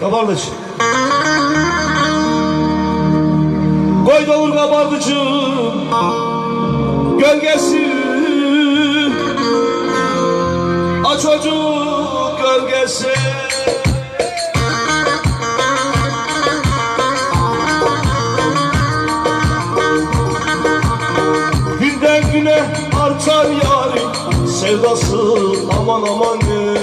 Kabardıç. Koy dolur kabardıcım Gölgesi A çocuk gölgesi Günden güne artar yarim Sevdası aman aman ne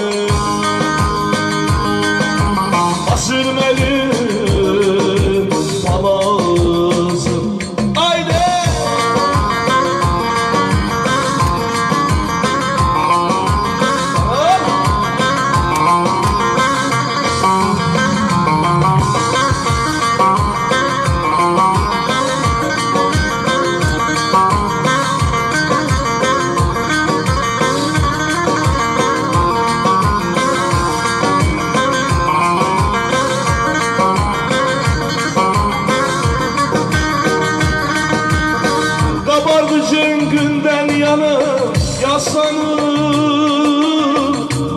Kabardıcın günden yanıp yaslanır.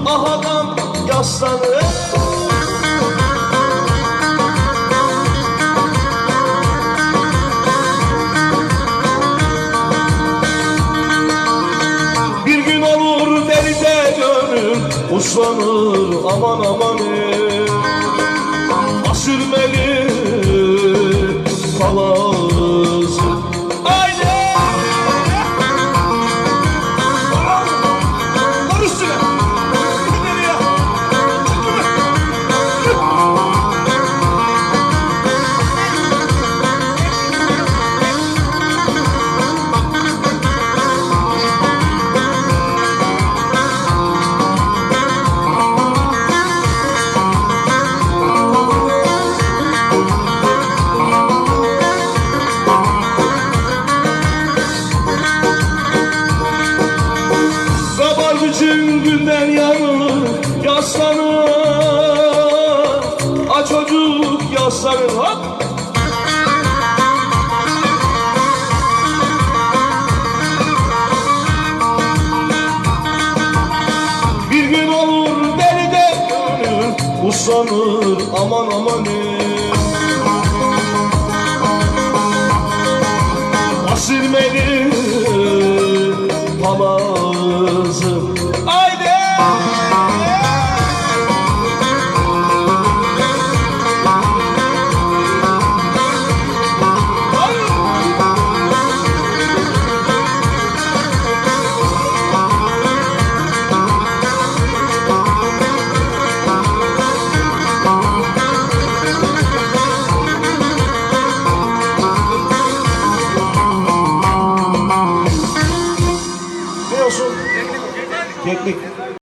Ah adam yaslanır. Bir gün olur deride gönül uslanır. Aman aman ey. Yaslanır A çocuk yaslanır hop. Bir gün olur deli de gönül uslanır aman aman ey. Asirmeli palazım থাকবে